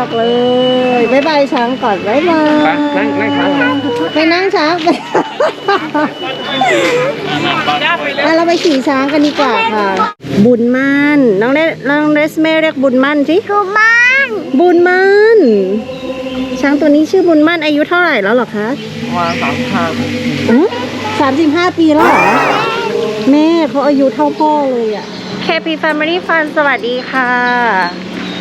ากเลยบ๊ายบายช้างก่อนบ๊ายบายไปนั่งนั่งช้างเหรอไปนั่งช้างไปอะเราไปขี่ช้างกันดีกว่าค่ะ บุญมันน้องเดน้องเดสเมเรียกบุญมันสิถูกมันบุญมันช้างตัวนี้ชื่อบุญมันอายุเท่าไหร่แล้วเหรอคะวางสามข้างสามสิบห้าปีแล้วเหรอ แม่เขาอายุเท่าพ่อเลยอะ KP Family Fun สวัสดีค่ะ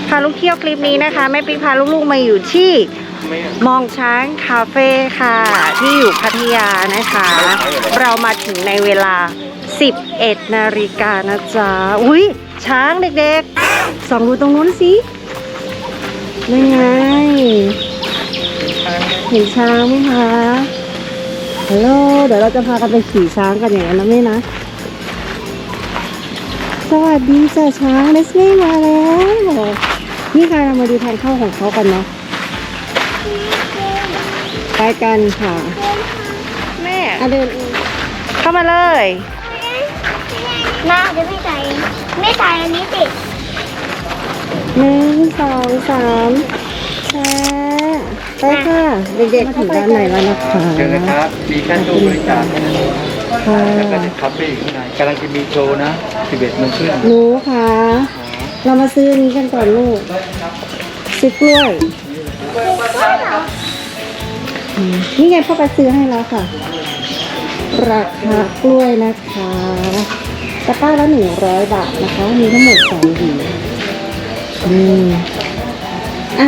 พาลูกเที่ยวคลิปนี้นะคะแม่ปิ๊กพาลูกๆมาอยู่ที่มองช้างคาเฟ่ค่ะ ที่อยู่พัทยานะคะ เรามาถึงในเวลา 11 นาฬิกานะจ๊ะอุ้ยช้างเด็กๆสองดูตรงนู้นสินั่ไงเห็นช้างไหมคะฮัลโหลเดี๋ยวเราจะพากันไปขี่ช้างกันอย่างนั้นนะแม่นะ สวัสดีจ้าช้างเลสเม่มาแล้ว นี่ค่ะเรามาดูทางเข้าของเขากันเนาะไปกันค่ะ แม่อะเดินเข้ามาเลยน่าจะไม่ใส่ไม่ใส่อันนี้ติดหนึ่งสองสามแชร์ไปค่ะ เด็กๆถึงด้านไหนแล้วนะคะเชิญนะครับมีแค่ตู้บริจาคแค่นั้นเองค่ะแล้วก็จะคาเฟ่อยู่ข้างในกำลังจะมีโชว์นะ11โมงครึ่งหนูค่ะ เรามาซื้ออันนี้กันก่อนลูกซื้อกล้วยนี่ไงพ่อไปซื้อให้แล้วค่ะ ราคากล้วยนะคะตะกร้าละหนึ่งร้อยบาทนะคะ มีทั้งหมดสองหวีอืมอ่า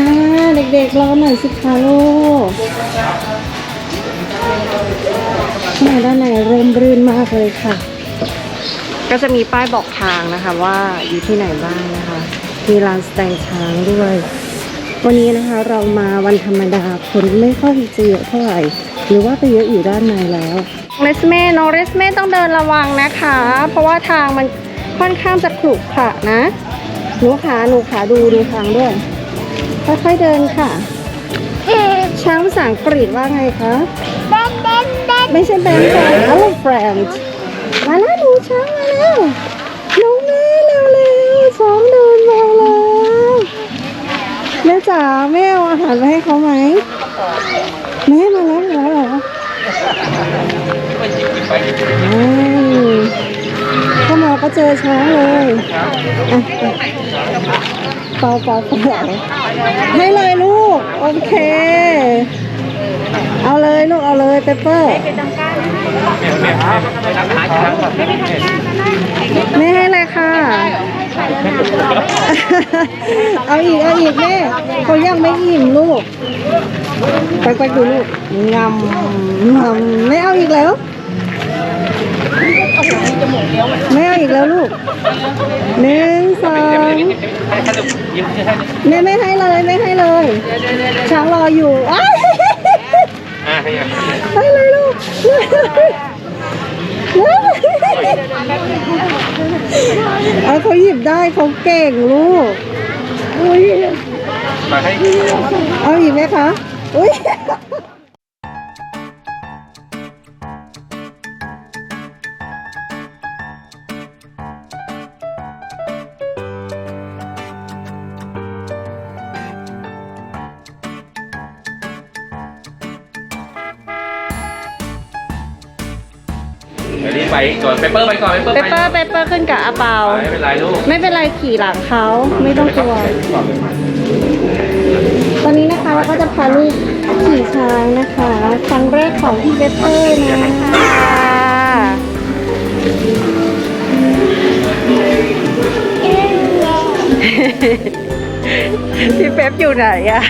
เด็กๆรอหน่อยสิคะลูกข้างในด้านในร่มรื่นมากเลยค่ะ ก็จะมีป้ายบอกทางนะคะว่าอยู่ที่ไหนบ้างนะคะ มีร้านแสดงช้างด้วย วันนี้นะคะเรามาวันธรรมดาคนไม่ค่อยจะเยอะเท่าไหร่ หรือว่าไปเยอะอยู่ด้านในแล้วเรสเม่น้องเรสเม่ต้องเดินระวังนะคะ เพราะว่าทางมันค่อนข้างจะขรุขระนะ หนูขาหนูขาดูดูทางด้วย ค่อยๆเดินค่ะ ช้างภาษาอังกฤษว่าไงคะเด่นเด่นเด่นไม่ใช่แบงค์แฟนฮัลโหลแฟนมาแล้วหนู ช้างมาแล้วน้องแม่เร็วเร็วๆช้างเดินมาแล้วแม่จ๋าแม่เอาอาหารไปให้เขาไหมแม่มาแล้วมาแล้วเหรออ้าวเข้ามาก็เจอช้างเลยอะเปล่าเปล่าเปล่าให้เลยลูก โอเค เอาเลยลูก เอาเลยเปเปอร์ ไม่ให้เลยค่ะ เอาอีก เอาอีกแม่เขายังไม่อิ่มลูก ไปไปดูลูกงำงำไม่เอาอีกแล้วไม่เอาอีกแล้วลูกหนึ่งสองแม่ไม่ให้เลยไม่ให้เลยช้างรออยู่อ้ายอะให้อะให้เลยลูก เอาเขาหยิบได้เขาเก่งลูก อุ้ยมาให้เอาอีกไหมคะ อุ้ย เดี๋ยวรีบไปก่อนเปเปอร์ไปก่อนเปเปอร์เปไปเปอร์เปเปอร์ขึ้นกับอาเปา ไม่เป็นไรลูกไม่เป็นไรขี่หลังเขาไม่ต้องกลัว ตอนนี้นะคะเราก็จะพาลูกขี่ช้างนะคะครั้งแรกของพี่เปเปอร์นะคะพี่เป๊ปอยู่ไหนอะ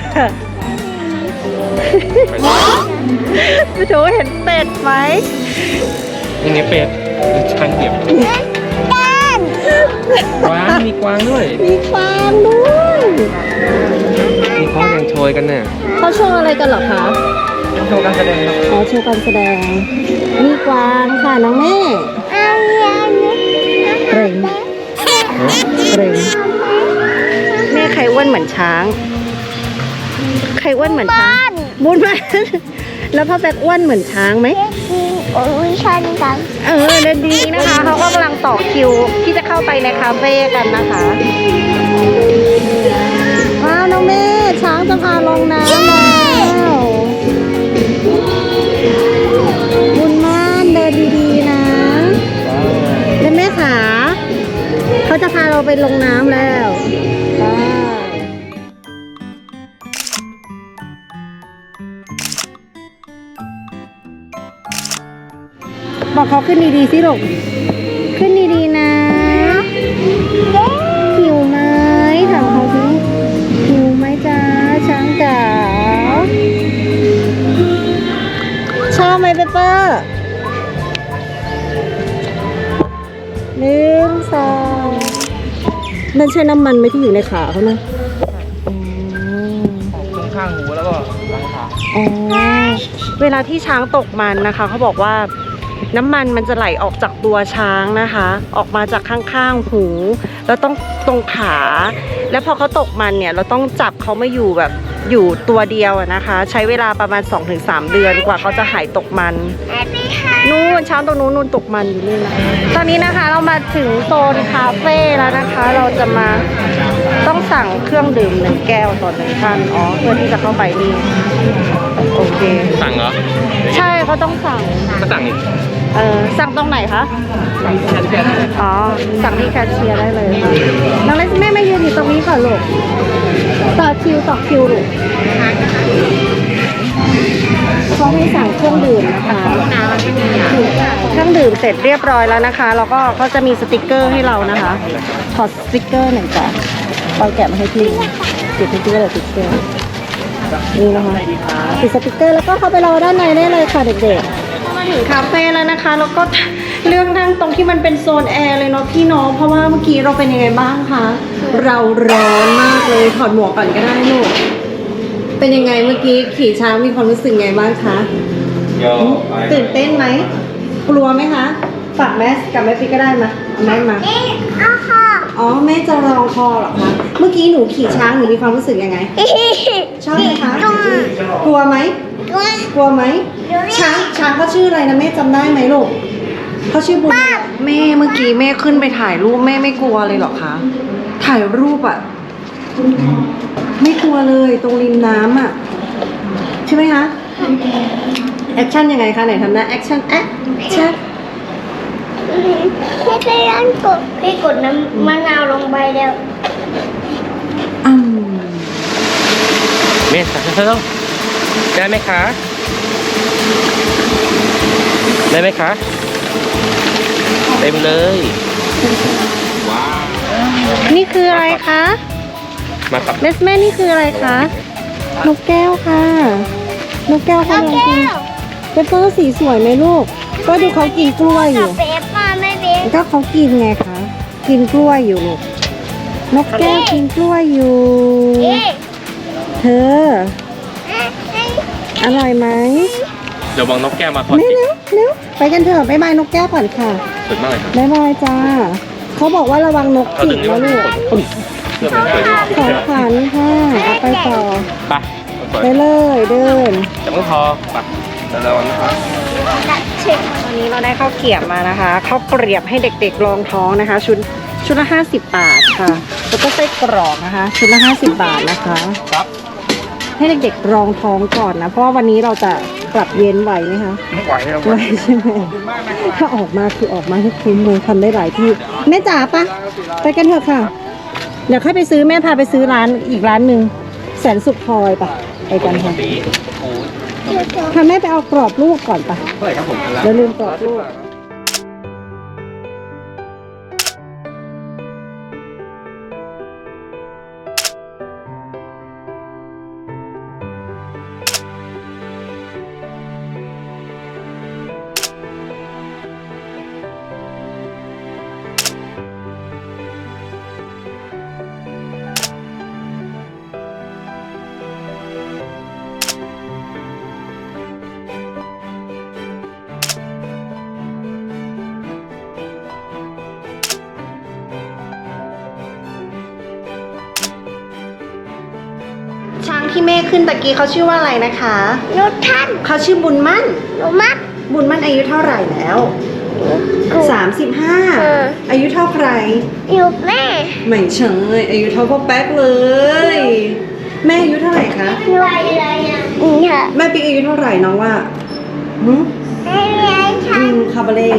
พี่โถเห็นเป็ดไหม ยังไงเป็ดช้างเหยียบกวางมีกวางด้วย มีฟาร์มด้วยมีเขายังโชยกันเนี่ยเขาโชว์อะไรกันเหรอคะโชว์การแสดงครับอ๋อโชว์การแสดง มีกวางค่ะน้องแม่เอาอันนี้เกรงเกรงแม่ใครอ้วนเหมือนช้าง ใครอ้วนเหมือนช้างบุญมาแล้วพ่อแป๊กอ้วนเหมือนช้างไหมกิน โอ้ยชันกันเออเดินดีนะคะเขาก็กำลังต่อคิวที่จะเข้าไปในคาเฟ่กันนะคะว้าวน้องเมฆช้างจะพาลงน้ำแล้วบุญมานเดินดีๆนะแล้วแม่ขาเขาจะพาเราไปลงน้ำแล้วไป บอกเขาขึ้นดีๆสิลูก ขึ้นดีๆนะหิวไหมถามเขาสิหิวไหมจ้าช้างจ๋าชอบไหมเปเปอร์หนึ่งสองนั่นใช่น้ำมันไหมที่อยู่ในขาเขานะอ๋อตรงข้างหูแล้วก็หลังขาอ๋อเวลาที่ช้างตกมันนะคะ เขาบอกว่า น้ำมันมันจะไหลออกจากตัวช้างนะคะ ออกมาจากข้างๆหู แล้วต้องตรงขา แล้วพอเขาตกมันเนี่ย เราต้องจับเขามาอยู่แบบอยู่ตัวเดียวอะนะคะ ใช้เวลาประมาณ 2-3 เดือนกว่าเขาจะหายตกมันแม่พี่ค่ะนู่นช้างตรงนู้นนู่นตกมันอยู่นี่นะคะตอนนี้นะคะเรามาถึงโซนคาเฟ่แล้วนะคะ เราจะมาต้องสั่งเครื่องดื่มหนึ่งแก้วต่อหนึ่งท่านอ๋อเพื่อที่จะเข้าไปนี่โอ เค สั่งเหรอใช่เขาต้องสั่ง ก็สั่งอีกเออสั่งตรงไหนคะสั่งแค่แค่อ๋อ สั่งที่แคชเชียร์ได้เลยค่ะน้องเล็กแม่มายืนอยู่ตรงนี้ก่อนลูก ต่อคิวต่อคิวลูกเขาให้สั่งเครื่องดื่มนะคะเครื่องดื่มเสร็จเรียบร้อยแล้วนะคะ แล้วก็เขาจะมีสติกเกอร์ให้เรานะคะ ขอสติกเกอร์หน่อยจ้ะเราแกะมาให้พี่ติดสติกเกอร์หรือสติกเกอร์ นี่นะคะติดสติกเกอร์แล้วก็เข้าไปรอด้านในได้เลยค่ะเด็กๆมาถึงคาเฟ่แล้วนะคะ แล้วก็เลือกนั่งตรงที่มันเป็นโซนแอร์เลยเนาะพี่น้องเพราะว่าเมื่อกี้เราเป็นยังไงบ้างคะเราร้อนมากเลยถอดหมวกก่อนก็ได้ลูกเป็นยังไงเมื่อกี้ขี่ช้างมีความรู้สึกไงบ้างคะเดี๋ยวตื่นเต้นไหมกลัวไหมคะฝากแมสกับแม่พี่ก็ได้มาเอาแมสมาเอ๊ะเอาค่ะอ๋อแม่จะรองคอเหรอคะเมื่อกี้หนูขี่ช้างหนูมีความรู้สึกยังไงชอบไหมคะกลัวไหมด้วยกลัวไหมด้วยช้างช้างเขาชื่ออะไรนะแม่จำได้ไหมลูกเขาชื่อบุญแม่เมื่อกี้แม่ขึ้นไปถ่ายรูปแม่ไม่กลัวเลยเหรอคะถ่ายรูปอะไม่กลัวเลยตรงริมน้ำอะใช่ไหมคะแอคชั่นยังไงคะไหนทำหน้าแอคชั่นแอคชั่น พี่ไปร้านกดพี่กดน้ำมะนาวลงไปแล้วอืมเมสสั่งเพิ่มได้ไหมคะ ได้ไหมคะเต็มเลย ว้าว นี่คืออะไรคะมาครับเบสแม่นี่คืออะไรคะ นกแก้วค่ะ นกแก้วนเขากลองแก้กินวเปเปอร์สีสวยไหมลูก ก็ดูเขากินกล้วยอกัยู่ ก็เขากินไงคะกินกล้วยอยู่ลูกนกแก้วกินกล้วยอยู่เอ๊ะเธอเอ๊ะเอ๊ะอร่อยไหมเดี๋ยวบางนกแก้วมาทอดเร็วเร็วเร็วไปกันเถอะบ๊ายบายนกแก้วก่อนค่ะสุดมากเลยครับบ๊ายบายจ้าเขาบอกว่าระวังนกเขาจิดึกงนี่นะมันลูกกดเพื่อเป็นไปของขวัญค่ะเอาไปต่อ ไปไปเลยเดินจะไม่พอไปแต่ละวันนะครับ ดัดเช็คตอนนี้เราได้ข้าวเกรียบมานะคะข้าวเกรียบให้เด็กๆรองท้องนะคะ ชุดชุดละ50 บาทค่ะ แล้วก็ไส้กรอกนะคะ ชุดละ50 บาทนะคะครับให้เด็กๆรองท้องก่อนนะ เพราะว่าวันนี้เราจะกลับเย็นไหวไหมคะไม่ไหวแล้วไหวใช่ไหมถ้าออกมาคือออกมาให้คุ้มเลยทำได้หลายที่แม่จ๋าปะไปกันเถอะค่ะ เดี๋ยวค่อยไปซื้อแม่พาไปซื้อร้านอีกร้านหนึ่งแสนสุขพลอยปะไปกันค่ะ สีโอ้ยพาแม่ไปเอากรอบลูกก่อนปะเท่าไหร่ครับผมอันละแล้วลืมกรอบลูก แม่ขึ้นตะกี้เขาชื่อว่าอะไรนะคะนุชท่านเขาชื่อบุญมั่น หนูมัด บุญมั่นอายุเท่าไหร่แล้วสามสิบห้าเออ อายุเท่าใคร อยู่แม่ไม่เฉยอายุเท่าพ่อแป๊กเลย แม่อายุเท่าไหร่คะหนูอะไรอะอืมค่ะแม่ปิ๊กอายุเท่าไหร่น้องว่าหืมไม่มีอะไรอืทำมคาบาเล่